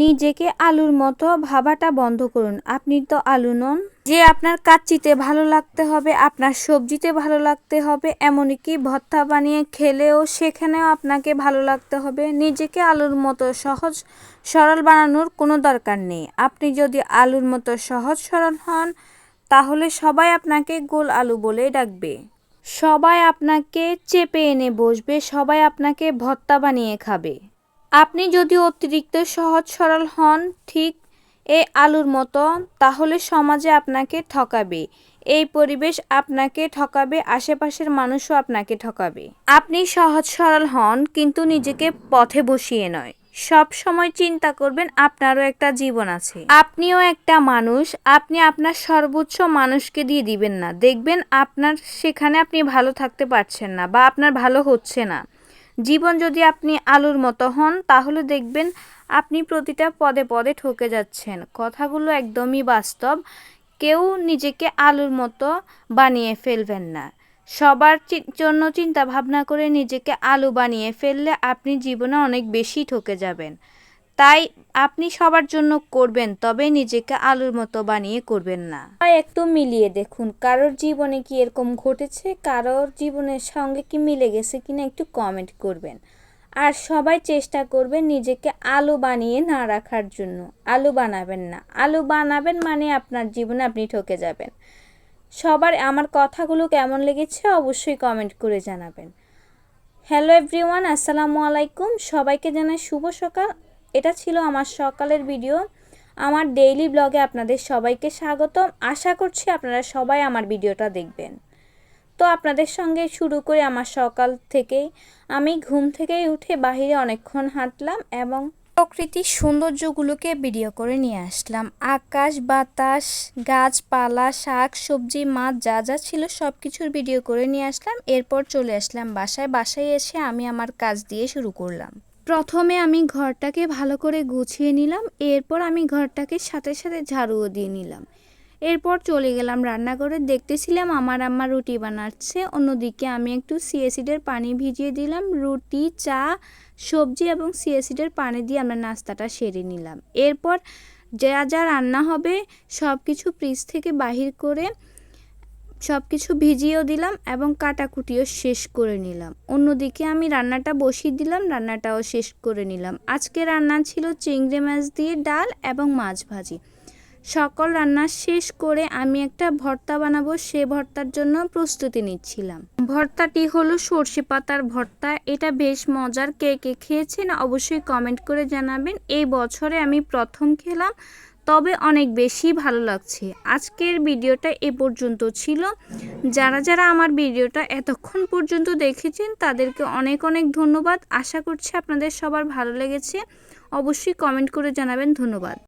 নিজেকে আলুর মতো ভাবাটা বন্ধ করুন। আপনি তো আলু নন। যে আপনার কাচ্চিতে ভালো লাগতে হবে, আপনার সবজিতে ভালো লাগতে হবে, এমনকি ভর্তা বানিয়ে খেলেও সেখানেও আপনাকে ভালো লাগতে হবে। নিজেকে আলুর মতো সহজ সরল বানানোর কোনো দরকার নেই। আপনি যদি আলুর মতো সহজ সরল হন, তাহলে সবাই আপনাকে গোল আলু বলেই ডাকবে। সবাই আপনাকে চেপে এনে বসবে, সবাই আপনাকে ভর্তা বানিয়ে খাবে। আপনি যদি অতিরিক্ত সহজ সরল হন ঠিক এই আলুর মতো, তাহলে সমাজে আপনাকে ঠকাবে। এই পরিবেশ আপনাকে ঠকাবে, আশেপাশের মানুষও আপনাকে ঠকাবে। আপনি সহজ সরল হন, কিন্তু নিজেকে পথে বসিয়ে নয়। সব সময় চিন্তা করবেন, আপনারও একটা জীবন আছে। আপনিও একটা মানুষ, আপনি আপনার সর্বোচ্চ মানুষকে দিয়ে দিবেন না। দেখবেন আপনার, সেখানে আপনি ভালো থাকতে পারছেন না বা আপনার ভালো হচ্ছে না। জীবন যদি আপনি আলুর মতো হন, তাহলে দেখবেন আপনি প্রতিটা পদে পদে ঠকে যাচ্ছেন। কথাগুলো একদমই বাস্তব। কেউ নিজেকে আলুর মতো বানিয়ে ফেলবেন না। সবার জন্য চিন্তা ভাবনা করে নিজেকে আলু বানিয়ে ফেললে আপনি জীবনে অনেক বেশি ঠকে যাবেন। তাই আপনি সবার জন্য করবেন, তবে নিজেকে আলুর মতো বানিয়ে করবেন না। একটু মিলিয়ে দেখুন, কারোর জীবনে কি এরকম ঘটেছে, কারোর জীবনের সঙ্গে কি মিলে গেছে কিনা একটু কমেন্ট করবেন। আর সবাই চেষ্টা করবেন নিজেকে আলু বানিয়ে না রাখার জন্য। আলু বানাবেন না। আলু বানাবেন মানে আপনার জীবনে আপনি ঠকে যাবেন। সবার আমার কথাগুলো কেমন লেগেছে অবশ্যই কমেন্ট করে জানাবেন। হ্যালো এভরিওয়ান আসসালামু আলাইকুম। সবাইকে জানাই শুভ সকাল। এটা ছিল আমার সকালের ভিডিও। আমার ডেইলি ব্লগে আপনাদের সবাইকে স্বাগতম। আশা করছি আপনারা সবাই আমার ভিডিওটা দেখবেন। তো আপনাদের সঙ্গে শুরু করে আমার সকাল থেকেই। আমি ঘুম থেকেই উঠে বাহিরে অনেকক্ষণ হাঁটলাম এবং প্রকৃতির সৌন্দর্যগুলোকে ভিডিও করে নিয়ে আসলাম। আকাশ, বাতাস, গাছপালা, শাক, সবজি, মাছ, যা যা ছিল সব কিছুর ভিডিও করে নিয়ে আসলাম। এরপর চলে আসলাম বাসায়। বাসায় এসে আমি আমার কাজ দিয়ে শুরু করলাম। প্রথমে আমি ঘরটাকে ভালো করে গুছিয়ে নিলাম, এরপর আমি ঘরটাকে সাথে সাথে ঝাড়ুও দিয়ে নিলাম। এরপর চলে গেলাম রান্নাঘরে, দেখতেছিলাম আমার আম্মা রুটি বানাচ্ছে, অন্যদিকে আমি একটু সিএসিডের পানি ভিজিয়ে দিলাম, রুটি, চা, সবজি এবং সিএসিডের পানি দিয়ে আমরা নাস্তাটা সেরে নিলাম। এরপর যা যা রান্না হবে সব কিছু ফ্রিজ থেকে বাহির করে সব কিছু ভিজিয়েও দিলাম এবং কাটাকুটিও শেষ করে নিলাম। অন্যদিকে আমি রান্নাটা বসিয়ে দিলাম, রান্নাটাও শেষ করে নিলাম। আজকে রান্না ছিল চিংড়ি মাছ দিয়ে ডাল এবং মাছ ভাজি। সকল রান্না শেষ করে আমি একটা ভর্তা বানাবো, সে ভর্তার জন্য প্রস্তুতি নিচ্ছিলাম। ভর্তাটি হলো সর্ষে পাতার ভর্তা। এটা বেশ মজার। কে কে খেয়েছেন অবশ্যই কমেন্ট করে জানাবেন। এই বছরে আমি প্রথম খেলাম তবে অনেক বেশি ভালো লাগছে। আজকের ভিডিওটা এ পর্যন্ত ছিল। যারা যারা আমার ভিডিওটা এতক্ষণ পর্যন্ত দেখেছেন, তাদেরকে অনেক অনেক ধন্যবাদ। আশা করছি আপনাদের সবার ভালো লেগেছে। অবশ্যই কমেন্ট করে জানাবেন। ধন্যবাদ।